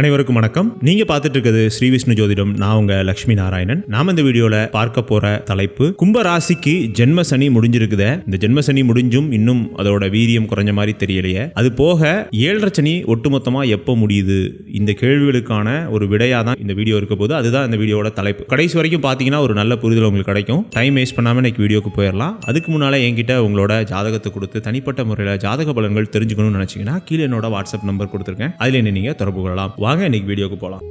அனைவருக்கும் வணக்கம். நீங்க பார்த்துட்டு இருக்கிறது ஸ்ரீ விஷ்ணு ஜோதிடம். நான் உங்க லட்சுமி நாராயணன். நாம இந்த வீடியோல பார்க்க போற தலைப்பு கும்ப ராசிக்கு ஜென்ம சனி முடிஞ்சிருக்குத. இந்த ஜென்ம சனி முடிஞ்சும் இன்னும் அதோட வீரியம் குறைஞ்ச மாதிரி தெரியலையே. அது போக ஏழரை சனி ஒட்டுமொத்தமா எப்போ முடியுது? இந்த கேள்விகளுக்கான ஒரு விடையா தான் இந்த வீடியோ இருக்க போது அதுதான் இந்த வீடியோட தலைப்பு. கடைசி வரைக்கும் பார்த்தீங்கன்னா ஒரு நல்ல புரிதல் உங்களுக்கு கிடைக்கும். டைம் வேஸ்ட் பண்ணாம இன்னைக்கு வீடியோக்கு போயிடலாம் அதுக்கு முன்னால என்கிட்ட உங்களோட ஜாதகத்தை கொடுத்து தனிப்பட்ட முறையில் ஜாதக பலன்கள் தெரிஞ்சுக்கணும்னு நினைச்சீங்கன்னா கீழே என்னோட வாட்ஸ்அப் நம்பர் கொடுத்துருக்கேன். அதில் என்ன நீங்க தொடர்பு கொள்ளலாம். வாங்க இன்னைக்கு வீடியோக்கு போகலாம்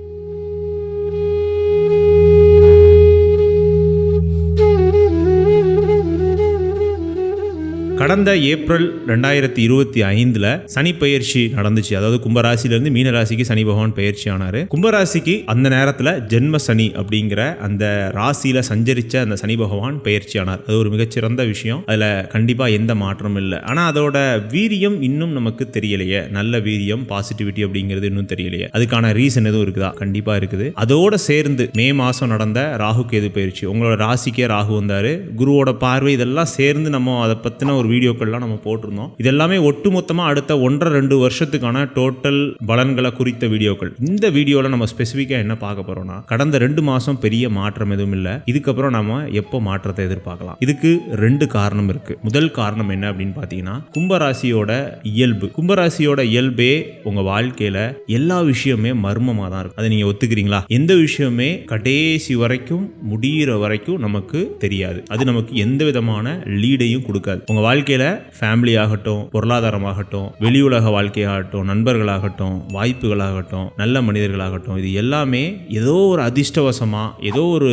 கடந்த ஏப்ரல் ரெண்டாயிரத்தி இருபத்தி ஐந்துல சனி பயிற்சி நடந்துச்சு. அதாவது கும்பராசிலிருந்து மீன ராசிக்கு சனி பகவான் பயிற்சி ஆனார். கும்பராசிக்கு அந்த நேரத்தில் ஜென்ம சனி அப்படிங்கிற அந்த ராசியில் சஞ்சரிச்ச அந்த சனி பகவான் பயிற்சி ஆனார். அது ஒரு மிகச்சிறந்த விஷயம். அதில் கண்டிப்பாக எந்த மாற்றமும் இல்லை. ஆனால் அதோட வீரியம் இன்னும் நமக்கு தெரியலையே. நல்ல வீரியம் பாசிட்டிவிட்டி அப்படிங்கிறது இன்னும் தெரியலையே. அதுக்கான ரீசன் எதுவும் இருக்குதா? கண்டிப்பாக இருக்குது. அதோட சேர்ந்து மே மாதம் நடந்த ராகு கேது பயிற்சி. உங்களோட ராசிக்கே ராகு வந்தார். குருவோட பார்வை இதெல்லாம் சேர்ந்து நம்ம அதை பற்றின ஒரு வீடியோக்கள்லாம் நம்ம போட்டிருந்தோம். இதெல்லாமே ஒட்டுமொத்தமாக அடுத்த ஒன்றரை ரெண்டு வருஷத்துக்கான டோட்டல் பலன்களை குறித்த வீடியோக்கள். இந்த வீடியோவில் நம்ம ஸ்பெசிஃபிக்காக என்ன பார்க்க போகிறோம்னா கடந்த ரெண்டு மாதம் பெரிய மாற்றம் எதுவும் இல்லை. இதுக்கப்புறம் நம்ம எப்போ மாற்றத்தை எதிர்பார்க்கலாம்? இதுக்கு ரெண்டு காரணம் இருக்குது முதல் காரணம் என்ன அப்படின்னு பார்த்தீங்கன்னா கும்பராசியோட இயல்பு. கும்பராசியோட இயல்பே உங்கள் வாழ்க்கையில் எல்லா விஷயமே மர்மமாக தான் இருக்கும் அதை நீங்கள் ஒத்துக்கிறீங்களா? எந்த விஷயமே கடைசி வரைக்கும் முடியிற வரைக்கும் நமக்கு தெரியாது. அது நமக்கு எந்த விதமான லீடையும் கொடுக்காது. உங்கள் வாழ்க்கை வாழ்க்கையில் ஃபேமிலி ஆகட்டும் பொருளாதாரமாகட்டும் உலக வாழ்க்கையாகட்டும் நண்பர்களாகட்டும் வாய்ப்புகளாகட்டும் நல்ல மனிதர்களாகட்டும் இது எல்லாமே ஏதோ ஒரு அதிர்ஷ்டவசமாக ஏதோ ஒரு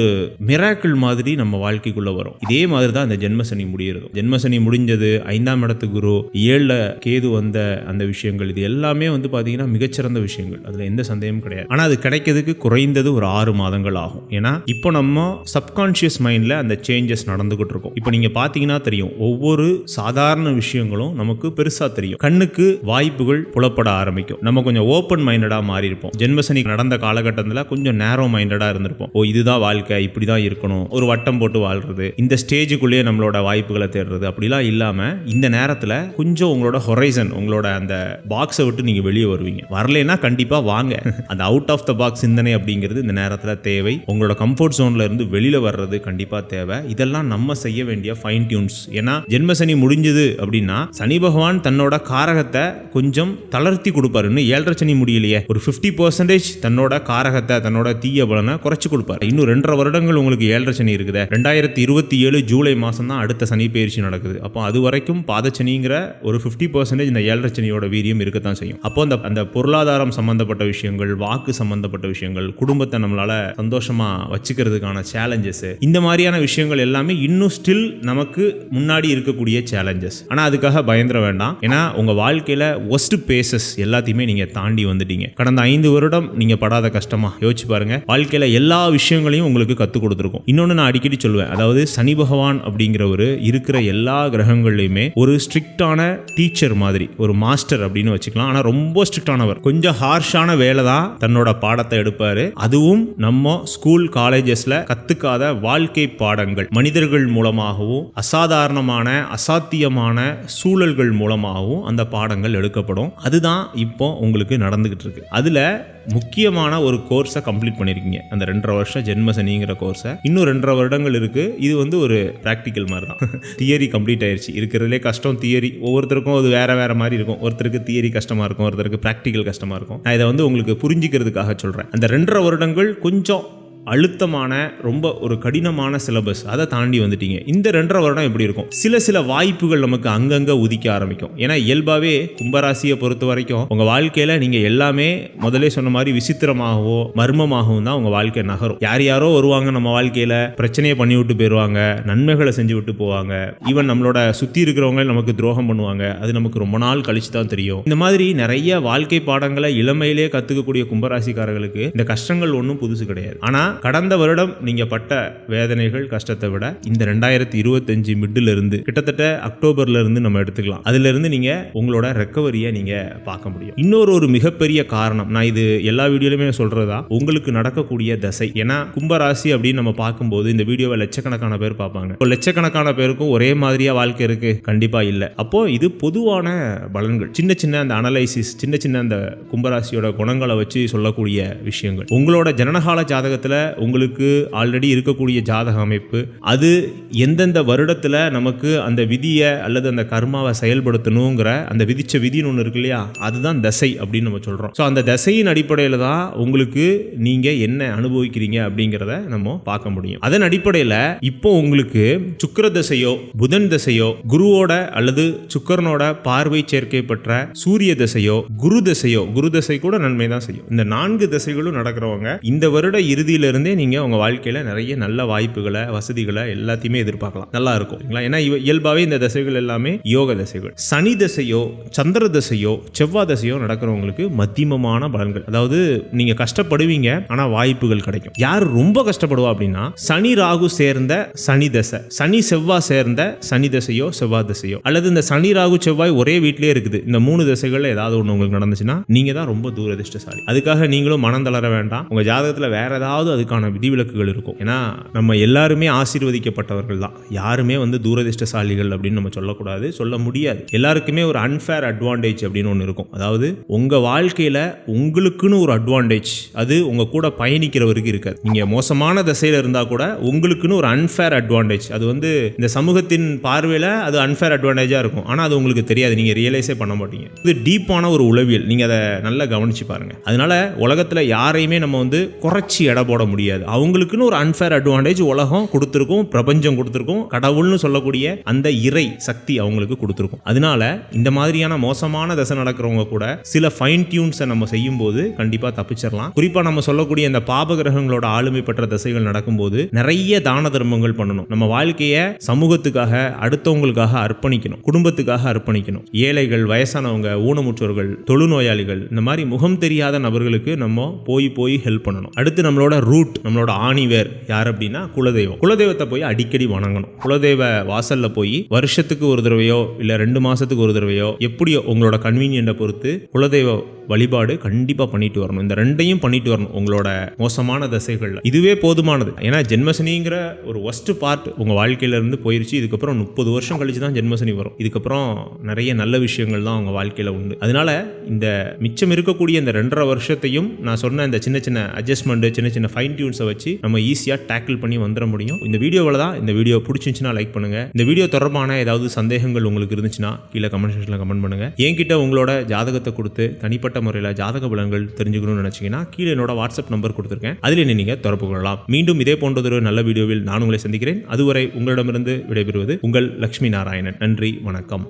மிராக்கிள் மாதிரி நம்ம வாழ்க்கைக்குள்ளே வரும். இதே மாதிரி தான் அந்த ஜென்மசனி முடியிறது ஜென்மசனி முடிஞ்சது ஐந்தாம் இடத்து குரு ஏழில் கேது வந்த அந்த விஷயங்கள் இது எல்லாமே வந்து பார்த்தீங்கன்னா மிகச்சிறந்த விஷயங்கள். அதில் எந்த சந்தேகமும் கிடையாது. ஆனால் அது கிடைக்கிறதுக்கு குறைந்தது ஒரு ஆறு மாதங்கள் ஆகும். ஏன்னா இப்போ நம்ம சப்கான்ஷியஸ் மைண்டில் அந்த சேஞ்சஸ் நடந்துகிட்டு இருக்கும். இப்போ நீங்கள் பார்த்தீங்கன்னா தெரியும் ஒவ்வொரு சாதாரண விஷயங்களும் நமக்கு பெருசா தெரியும். கண்ணுக்கு வாய்ப்புகள் புலப்பட ஆரம்பிக்கும். நம்ம கொஞ்சம் ஓப்பன் மைண்டடா மாறி இருப்போம் ஜென்மசனி நடந்த காலகட்டத்தில் கொஞ்சம் நேரோ மைண்டடா இருந்திருப்போம். ஓ இதுதான் வாழ்க்கை இப்படிதான் இருக்கணும். ஒரு வட்டம் போட்டு வாழ்றது இந்த ஸ்டேஜுக்குள்ளேயே நம்மளோட வாய்ப்புகளை தேடுறது அப்படிலாம் இல்லாம இந்த நேரத்துல கொஞ்சம் உங்களோட ஹொரைசன் உங்களோட அந்த பாக்ஸை விட்டு நீங்க வெளியே வருவீங்க. வரலைன்னா கண்டிப்பா வாங்க. அந்த அவுட் ஆஃப் த பாக்ஸ் சிந்தனை அப்படிங்கிறது இந்த நேரத்துல தேவை. உங்களோட கம்ஃபர்ட் ஜோன்ல இருந்து வெளியில வர்றது கண்டிப்பா தேவை. இதெல்லாம் நம்ம செய்ய வேண்டிய ஃபைன் டியூன்ஸ் ஏன்னா ஜென்மசனி முடிஞ்சது அப்படின்னா சனி பகவான் தன்னோட காரகத்தை கொஞ்சம் தளர்த்தி கொடுப்பாரு. இன்னும் ஏழரை சனி முடியலையே. ஒரு ஃபிஃப்டி பர்சன்டேஜ் தன்னோட காரகத்தை தன்னோட தீய பலனை குறைச்சு கொடுப்பாரு. இன்னும் ரெண்டரை வருடங்கள் உங்களுக்கு ஏழரை சனி இருக்குது. ரெண்டாயிரத்தி இருபத்தி ஏழு ஜூலை மாதம் தான் அடுத்த சனி பயிற்சி நடக்குது. அப்போ அது வரைக்கும் பாதச்சனிங்கிற ஒரு ஃபிஃப்டி பர்சன்டேஜ் இந்த ஏழரை சனியோட வீரியம் இருக்கத்தான் செய்யும். அப்போ அந்த அந்த பொருளாதாரம் சம்பந்தப்பட்ட விஷயங்கள் வாக்கு சம்பந்தப்பட்ட விஷயங்கள் குடும்பத்தை நம்மளால சந்தோஷமா வச்சுக்கிறதுக்கான சேலஞ்சஸ் இந்த மாதிரியான விஷயங்கள் எல்லாமே இன்னும் ஸ்டில் நமக்கு முன்னாடி இருக்கக்கூடிய சேலஞ்சஸ் ஆனா அதுக்காக பயந்துட வேண்டாம். ஏன்னா உங்க வாழ்க்கையில ஒஸ்ட் பேசஸ் எல்லாத்தையுமே நீங்க தாண்டி வந்துட்டீங்க. கடந்த ஐந்து வருடம் நீங்க படாத கஷ்டமா? யோசிச்சு பாருங்க. வாழ்க்கையில எல்லா விஷயங்களையும் உங்களுக்கு கற்றுக் கொடுத்துருக்கும். இன்னொன்னு நான் அடிக்கடி சொல்லுவேன். அதாவது சனி பகவான் அப்படிங்கிறவர் இருக்கிற எல்லா கிரகங்கள்லையுமே ஒரு ஸ்ட்ரிக்டான டீச்சர் மாதிரி ஒரு மாஸ்டர் அப்படின்னு வச்சுக்கலாம். ஆனால் ரொம்ப ஸ்ட்ரிக்டானவர் கொஞ்சம் ஹார்ஷான வேலை தான் தன்னோட பாடத்தை எடுப்பாரு. அதுவும் நம்ம ஸ்கூல் காலேஜஸ்ல கத்துக்காத வாழ்க்கை பாடங்கள். மனிதர்கள் மூலமாகவும் அசாதாரணமான அசாத்தியமான சூழல்கள் மூலமாகவும் அந்த பாடங்கள் எடுக்கப்படும். அதுதான் இப்போ உங்களுக்கு நடந்துகிட்டு இருக்கு அதுல முக்கியமான ஒரு கோர்ஸை கம்ப்ளீட் பண்ணியிருக்கீங்க அந்த ரெண்டரை வருஷம் ஜென்ம சனிங்கிற கோர்ஸை இன்னும் ரெண்டரை வருடங்கள் இருக்கு. இது வந்து ஒரு ப்ராக்டிக்கல் மாதிரி தான் தியரி கம்ப்ளீட் ஆயிடுச்சு இருக்கிறதுலே கஷ்டம் தியரி ஒவ்வொருத்தருக்கும் அது வேற வேற மாதிரி இருக்கும். ஒருத்தருக்கு தியரி கஷ்டமா இருக்கும். ஒருத்தருக்கு ப்ராக்டிக்கல் கஷ்டமா இருக்கும். நான் இதை வந்து உங்களுக்கு புரிஞ்சுக்கிறதுக்காக சொல்றேன். அந்த ரெண்டரை வருடங்கள் கொஞ்சம் அழுத்தமான ரொம்ப ஒரு கடினமான சிலபஸ் அதை தாண்டி வந்துட்டீங்க. இந்த ரெண்டரை வருடம் எப்படி இருக்கும்? சில சில வாய்ப்புகள் நமக்கு அங்கங்கே உதிக்க ஆரம்பிக்கும். ஏன்னா இயல்பாகவே கும்பராசியை பொறுத்த வரைக்கும் உங்கள் வாழ்க்கையில் நீங்கள் எல்லாமே முதலே சொன்ன மாதிரி விசித்திரமாகவோ மர்மமாகவும் தான் உங்கள் வாழ்க்கை நகரும். யார் யாரோ வருவாங்க நம்ம வாழ்க்கையில் பிரச்சனையை பண்ணி விட்டு போயிடுவாங்க நன்மைகளை செஞ்சு விட்டு போவாங்க. ஈவன் நம்மளோட சுற்றி இருக்கிறவங்க நமக்கு துரோகம் பண்ணுவாங்க. அது நமக்கு ரொம்ப நாள் கழிச்சு தான் தெரியும். இந்த மாதிரி நிறைய வாழ்க்கை பாடங்களை இளமையிலே கற்றுக்கக்கூடிய கும்பராசிக்காரர்களுக்கு இந்த கஷ்டங்கள் ஒன்றும் புதுசு கிடையாது. ஆனால் கடந்த வருடம் நீங்க பட்ட வேதனைகள் கஷ்டத்தை விட இந்த ரெண்டாயிரத்தி இருபத்தஞ்சு மிட்டில் இருந்து கிட்டத்தட்ட அக்டோபர்ல இருந்து நம்ம எடுத்துக்கலாம். அதுல இருந்து நீங்க உங்களோட ரெக்கவரியை நீங்க பார்க்க முடியும். இன்னொரு ஒரு மிகப்பெரிய காரணம் நான் இது எல்லா வீடியோலையுமே சொல்கிறதா உங்களுக்கு நடக்கக்கூடிய தசை. ஏன்னா கும்பராசி அப்படின்னு நம்ம பார்க்கும்போது இந்த வீடியோவை லட்சக்கணக்கான பேர் பார்ப்பாங்க. இப்போ லட்சக்கணக்கான பேருக்கும் ஒரே மாதிரியா வாழ்க்கை இருக்கு? கண்டிப்பா இல்லை. அப்போ இது பொதுவான பலன்கள். சின்ன சின்ன அந்த அனலைசிஸ் சின்ன சின்ன அந்த கும்பராசியோட குணங்களை வச்சு சொல்லக்கூடிய விஷயங்கள். உங்களோட ஜனனகால ஜாதகத்துல உங்களுக்கு ஆல்ரெடி இருக்கக்கூடிய ஜாதக அமைப்பு. அது எந்தெந்த வருடத்தில் நமக்கு அந்த விதியை அல்லது அந்த கர்மாவை செயல்படுத்தணுங்கிற அந்த விதிச்ச விதின்னு ஒன்று இருக்கு இல்லையா? அதுதான் தசை அப்படின்னு நம்ம சொல்றோம். ஸோ அந்த தசையின் அடிப்படையில் தான் உங்களுக்கு நீங்கள் என்ன அனுபவிக்கிறீங்க அப்படிங்கிறத நம்ம பார்க்க முடியும். அதன் அடிப்படையில் இப்போ உங்களுக்கு சுக்கிர தசையோ புதன் தசையோ குருவோட அல்லது சுக்கரனோட பார்வை சேர்க்கை பெற்ற சூரிய தசையோ குரு தசையோ குரு தசை கூட நன்மை தான் செய்யும். இந்த நான்கு தசைகளும் நடக்கிறவங்க இந்த வருட இறுதியில் இருந்தே நீங்கள் உங்கள் வாழ்க்கையில் நிறைய நல்ல வாய்ப்புகளை வசதிகளை எல்லாத்தையுமே எதிர்பார்க்கலாம். நல்லா இருக்கும். சரிங்களா? ஏன்னா இவ- இயல்பாகவே இந்த தசைகள் எல்லாமே யோக தசைகள். சனி தசையோ சந்திர தசையோ செவ்வாய் தசையோ நடக்கிறவங்களுக்கு மத்தியமமான பலன்கள். அதாவது நீங்கள் கஷ்டப்படுவீங்க ஆனால் வாய்ப்புகள் கிடைக்கும். யார் ரொம்ப கஷ்டப்படுவா அப்படின்னா சனி ராகு சேர்ந்த சனி தசை. சனி செவ்வாய் சேர்ந்த சனி தசையோ செவ்வாய் தசையோ. அல்லது இந்த சனி ராகு செவ்வாய் ஒரே வீட்டிலே இருக்குது. இந்த மூணு தசைகள் ஏதாவது ஒன்று உங்களுக்கு நடந்துச்சுன்னா நீங்கள் தான் ரொம்ப தூரதிருஷ்டசாலி அதுக்காக நீங்களும் மனம் தளர வேண்டாம். உங்கள் ஜாதகத்தில் வேற ஏதாவது அதுக்கான விதிவிலக்குகள் இருக்கும். ஏன்னா நம்ம எல்லாருமே ஆசீர்வதிக்கப்பட்டவர்கள் தான். யாருமே வந்து தூரதிர்ஷ்டசாலிகள் அப்படின்னு நம்ம சொல்லக்கூடாது. சொல்ல முடியாது. எல்லாருக்குமே ஒரு அன்ஃபேர் அட்வான்டேஜ் அப்படின்னு ஒன்று இருக்கும். அதாவது உங்க வாழ்க்கையில உங்களுக்குன்னு ஒரு அட்வான்டேஜ் அது உங்க கூட பயணிக்கிறவருக்கு இருக்காது. நீங்க மோசமான திசையில இருந்தா கூட உங்களுக்குன்னு ஒரு அன்ஃபேர் அட்வான்டேஜ் அது வந்து இந்த சமூகத்தின் பார்வையில அது அன்ஃபேர் அட்வான்டேஜா இருக்கும். ஆனா அது உங்களுக்கு தெரியாது. நீங்க ரியலைஸே பண்ண மாட்டீங்க. இது டீப்பான ஒரு உளவியல். நீங்க அதை நல்லா கவனிச்சு பாருங்க. அதனால உலகத்துல யாரையுமே நம்ம வந்து குறைச்சி எடை போட முடியாது. அவங்களுக்குன்னு ஒரு அன்ஃபேர் அட்வான்டேஜ் உலகம் கொடுத்துருக்கும் பிரபஞ்சம் கொடுத்துருக்கும் கடவுள்னு சொல்லக்கூடிய அந்த இறை சக்தி அவங்களுக்கு கொடுத்துருக்கும். அதனால இந்த மாதிரியான மோசமான தசை நடக்கிறவங்க கூட சில ஃபைன் டியூன்ஸை நம்ம செய்யும் போது கண்டிப்பா தப்பிச்சிடலாம் குறிப்பா நம்ம சொல்லக்கூடிய இந்த பாப கிரகங்களோட ஆளுமை பெற்ற தசைகள் நடக்கும்போது நிறைய தான தர்மங்கள் பண்ணணும். நம்ம வாழ்க்கையை சமூகத்துக்காக அடுத்தவங்களுக்காக அர்ப்பணிக்கணும். குடும்பத்துக்காக அர்ப்பணிக்கணும். ஏழைகள் வயசானவங்க ஊனமுற்றோர்கள் தொழுநோயாளிகள் இந்த மாதிரி முகம் தெரியாத நபர்களுக்கு நம்ம போய் போய் ஹெல்ப் பண்ணணும். அடுத்து நம்மளோட ரூட் நம்மளோட ஆணிவேர் யார் அப்படின்னா குலதெய்வம். குலதெய்வத்தை போய் அடிக்கடி வணங்கணும். குலதெய்வ வாசல்ல போய் வருஷத்துக்கு ஒரு தடவையோ இல்ல ரெண்டு மாசத்துக்கு ஒரு தடவையோ எப்படியோ உங்களோட கன்வீனியன்ட்டை பொறுத்து குலதெய்வ வழிபாடு கண்டிப்பா பண்ணிட்டு வரணும். இந்த ரெண்டையும் பண்ணிட்டு வரணும் உங்களோட மோசமான தசைகள்ல. இதுவே போதுமானது. ஏன்னா ஜென்மசனிங்கிற ஒரு ஒஸ்ட் பார்ட் உங்க வாழ்க்கையில இருந்து போயிருச்சு. இதுக்கப்புறம் முப்பது வருஷம் கழிச்சு தான் ஜென்மசனி வரும். இதுக்கப்புறம் நிறைய நல்ல விஷயங்கள் தான் உங்க வாழ்க்கையில உண்டு. அதனால இந்த மிச்சம் இருக்கக்கூடிய இந்த ரெண்டரை வருஷத்தையும் நான் சொன்ன இந்த சின்ன சின்ன அட்ஜஸ்ட்மெண்ட் சின்ன சின்ன ஃபைன் டியூன்ஸை வச்சு நம்ம ஈஸியாக டேக்கிள் பண்ணி வந்துட முடியும். இந்த வீடியோவில் தான் இந்த வீடியோ பிடிச்சிருந்துச்சுன்னா லைக் பண்ணுங்க. இந்த வீடியோ தொடர்பான ஏதாவது சந்தேகங்கள் உங்களுக்கு இருந்துச்சுன்னா கீழே கமெண்ட் செக்ஷனில் கமெண்ட் பண்ணுங்க. என்கிட்ட உங்களோட ஜாதகத்தை கொடுத்து தனிப்பட்ட முறையில் ஜாதக பலன்கள் தெரிஞ்சுக்கணும்னு நினச்சிங்கன்னா கீழே என்னோட வாட்ஸ்அப் நம்பர் கொடுத்துருக்கேன். அதில் என்ன நீங்கள் தொடர்பு கொள்ளலாம். மீண்டும் இதே போன்றதொரு நல்ல வீடியோவில் நான் உங்களை சந்திக்கிறேன். அதுவரை உங்களிடமிருந்து விடைபெறுவது உங்கள் லக்ஷ்மி நாராயணன். நன்றி வணக்கம்.